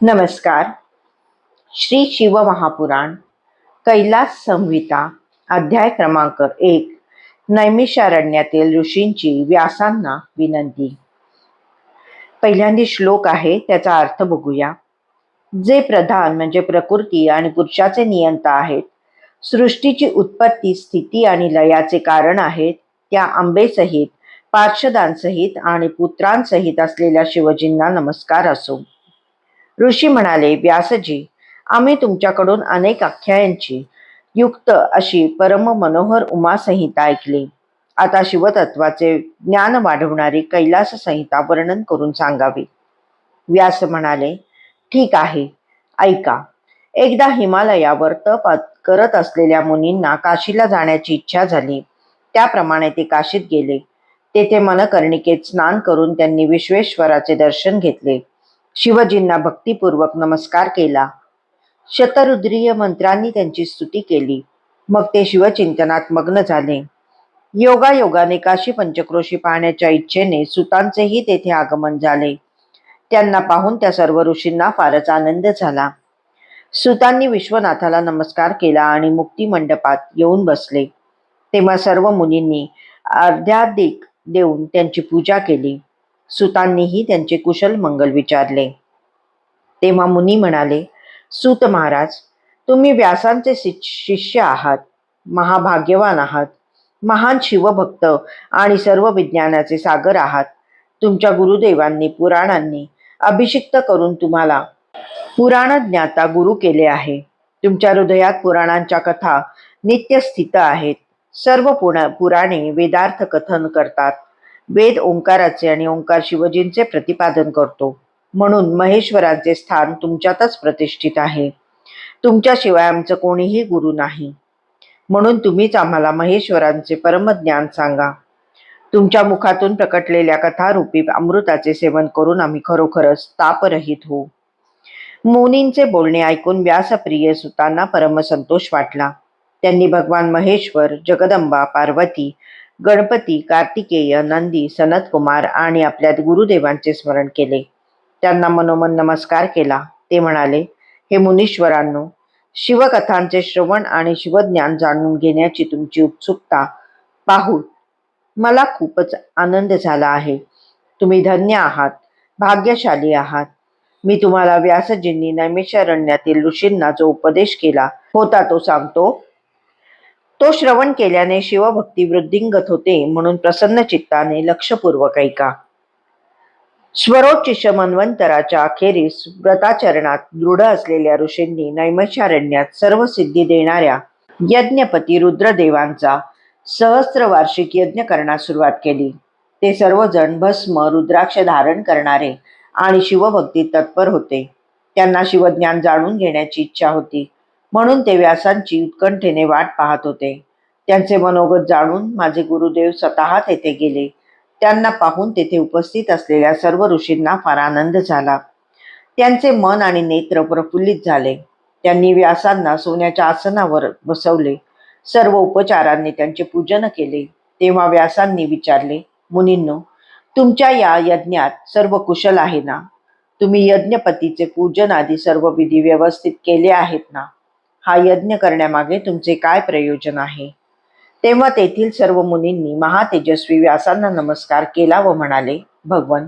नमस्कार. श्री शिव महापुराण कैलास संहिता अध्याय क्रमांक एक नैमिषारण्यातील ऋषींची व्यासांना विनंती. पहिल्यांदा श्लोक आहे त्याचा अर्थ बघूया. जे प्रधान म्हणजे प्रकृती आणि पुरुषाचे नियंता आहेत सृष्टीची उत्पत्ती स्थिती आणि लयाचे कारण आहेत त्या आंबेसहित पार्षदांसहित आणि पुत्रांसहित असलेल्या शिवजींना नमस्कार असो. ऋषी म्हणाले व्यासजी आम्ही तुमच्याकडून अनेक आख्यायांची युक्त अशी परम मनोहर उमा संहिता ऐकली. आता शिवतत्वाचे ज्ञान वाढवणारी कैलास संहिता वर्णन करून सांगावी. व्यास म्हणाले ठीक आहे ऐका. एकदा हिमालयावर तप करत असलेल्या मुनींना काशीला जाण्याची इच्छा झाली. त्याप्रमाणे ते काशीत गेले. तेथे मनकर्णिकेत स्नान करून त्यांनी विश्वेश्वराचे दर्शन घेतले. शिवजींना भक्तिपूर्वक नमस्कार केला. शतरुद्रीय मंत्रांनी त्यांची स्तुती केली. मग ते शिवचिंतनात मग्न झाले. योगायोगाने काशी पंचक्रोशी पाहण्याच्या इच्छेने सुतांचेही तेथे आगमन झाले. त्यांना पाहून त्या सर्व ऋषींना फारच आनंद झाला. सुतांनी विश्वनाथाला नमस्कार केला आणि मुक्ती मंडपात येऊन बसले. तेव्हा सर्व मुनींनी अर्ध्याधिक देऊन त्यांची पूजा केली. सुतांनीही त्यांचे कुशल मंगल विचारले. तेव्हा मुनी म्हणाले सूत महाराज तुम्ही व्यासांचे शिष्य आहात महाभाग्यवान आहात महान शिवभक्त आणि सर्व विज्ञानाचे सागर आहात. तुमच्या गुरुदेवांनी पुराणांनी अभिषिक्त करून तुम्हाला पुराण ज्ञाता गुरु केले आहे. तुमच्या हृदयात पुराणांच्या कथा नित्य स्थित आहेत. सर्व पुणा पुराणे वेदार्थ कथन करतात. वेद ओंकाराचे आणि ओंकार शिवजींचे प्रतिपादन करतो. म्हणून महेश्वरांचे स्थान तुमच्यातच प्रतिष्ठित आहे. तुमच्याशिवाय आमचं कोणीही गुरु नाही. म्हणून तुम्हीच आम्हाला महेश्वरांचे परमज्ञान सांगा. तुमच्या मुखातून प्रकटलेल्या कथारूपी अमृताचे सेवन करून आम्ही खरोखरच तापरहित होऊ. मुनींचे बोलणे ऐकून व्यासप्रिय सुतांना परमसंतोष वाटला. त्यांनी भगवान महेश्वर जगदंबा पार्वती गणपती कार्तिकेय नंदी सनतकुमार आणि आपल्या गुरुदेवांचे स्मरण केले. त्यांना मनोमन नमस्कार केला. ते म्हणाले हे मुनीश्वरांनो शिवकथांचे श्रवण आणि शिवज्ञान जाणून घेण्याची तुमची उत्सुकता पाहून मला खूपच आनंद झाला आहे. तुम्ही धन्य आहात भाग्यशाली आहात. मी तुम्हाला व्यासजींनी नैमिषारण्यातील ऋषींना जो उपदेश केला होता तो सांगतो तो श्रवण केल्याने शिवभक्ती वृद्धिंगत होते म्हणून प्रसन्न चित्ताने लक्षपूर्वक ऐका. स्वरोच्चिष मन्वंतराच्या अखेरीस व्रताचरणात दृढ असलेल्या ऋषींनी नैमशारण्यात सर्व सिद्धी देणाऱ्या यज्ञपती रुद्रदेवांचा सहस्र वार्षिक यज्ञ करण्यास सुरुवात केली. ते सर्वजण भस्म रुद्राक्ष धारण करणारे आणि शिवभक्ती तत्पर होते. त्यांना शिवज्ञान जाणून घेण्याची इच्छा होती. म्हणून ते व्यासांची उत्कंठेने वाट पाहत होते. त्यांचे मनोगत जाणून माझे गुरुदेव स्वतः तेथे गेले. त्यांना पाहून तेथे उपस्थित असलेल्या सर्व ऋषींना फार आनंद झाला. त्यांचे मन आणि नेत्र प्रफुल्लित झाले. त्यांनी व्यासांना सोन्याच्या आसनावर बसवले. सर्व उपचारांनी त्यांचे पूजन केले. तेव्हा व्यासांनी विचारले मुनींनो तुमच्या या यज्ञात सर्व कुशल आहे ना? तुम्ही यज्ञपतीचे पूजन आदी सर्व विधी व्यवस्थित केले आहेत ना? हा यज्ञ करण्यामागे तुमचे काय प्रयोजन आहे? तेव्हा तेथील सर्व मुनींनी महातेजस्वी व्यासांना नमस्कार केला व म्हणाले भगवन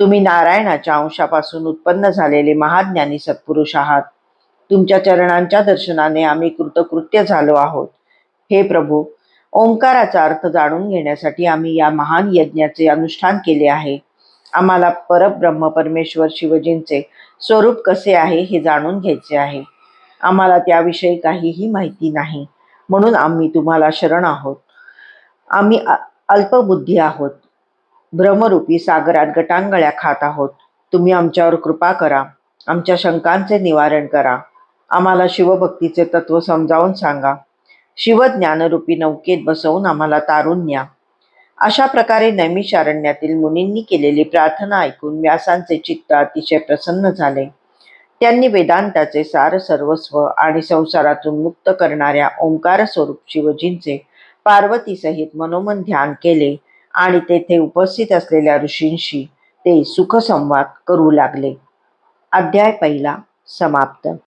तुम्ही नारायणाच्या अंशापासून उत्पन्न झालेले महाज्ञानी सत्पुरुष आहात. तुमच्या चरणांच्या दर्शनाने आम्ही कृतकृत्य झालो आहोत. हे प्रभू ओंकाराचा अर्थ जाणून घेण्यासाठी आम्ही या महान यज्ञाचे अनुष्ठान केले आहे. आम्हाला परब्रह्म परमेश्वर शिवजींचे स्वरूप कसे आहे हे जाणून घ्यायचे आहे. आम्हाला त्याविषयी काहीही माहिती नाही. म्हणून आम्ही तुम्हाला शरण आहोत. आम्ही अल्पबुद्धी आहोत. भ्रमरूपी सागरात गटांगळ्या खात आहोत. तुम्ही आमच्यावर कृपा करा. आमच्या शंकांचे निवारण करा. आम्हाला शिवभक्तीचे तत्व समजावून सांगा. शिवज्ञानरूपी नौकेत बसवून आम्हाला तारून न्या. अशा प्रकारे नैमिषारण्यातील मुनींनी केलेली प्रार्थना ऐकून व्यासांचे चित्त अतिशय प्रसन्न झाले. त्यांनी वेदांताचे सार सर्वस्व आणि संसारातून मुक्त करणाऱ्या ओंकार स्वरूप शिवजींचे पार्वतीसहित मनोमन ध्यान केले आणि तेथे उपस्थित असलेल्या ऋषींशी ते सुखसंवाद करू लागले. अध्याय पहिला समाप्त.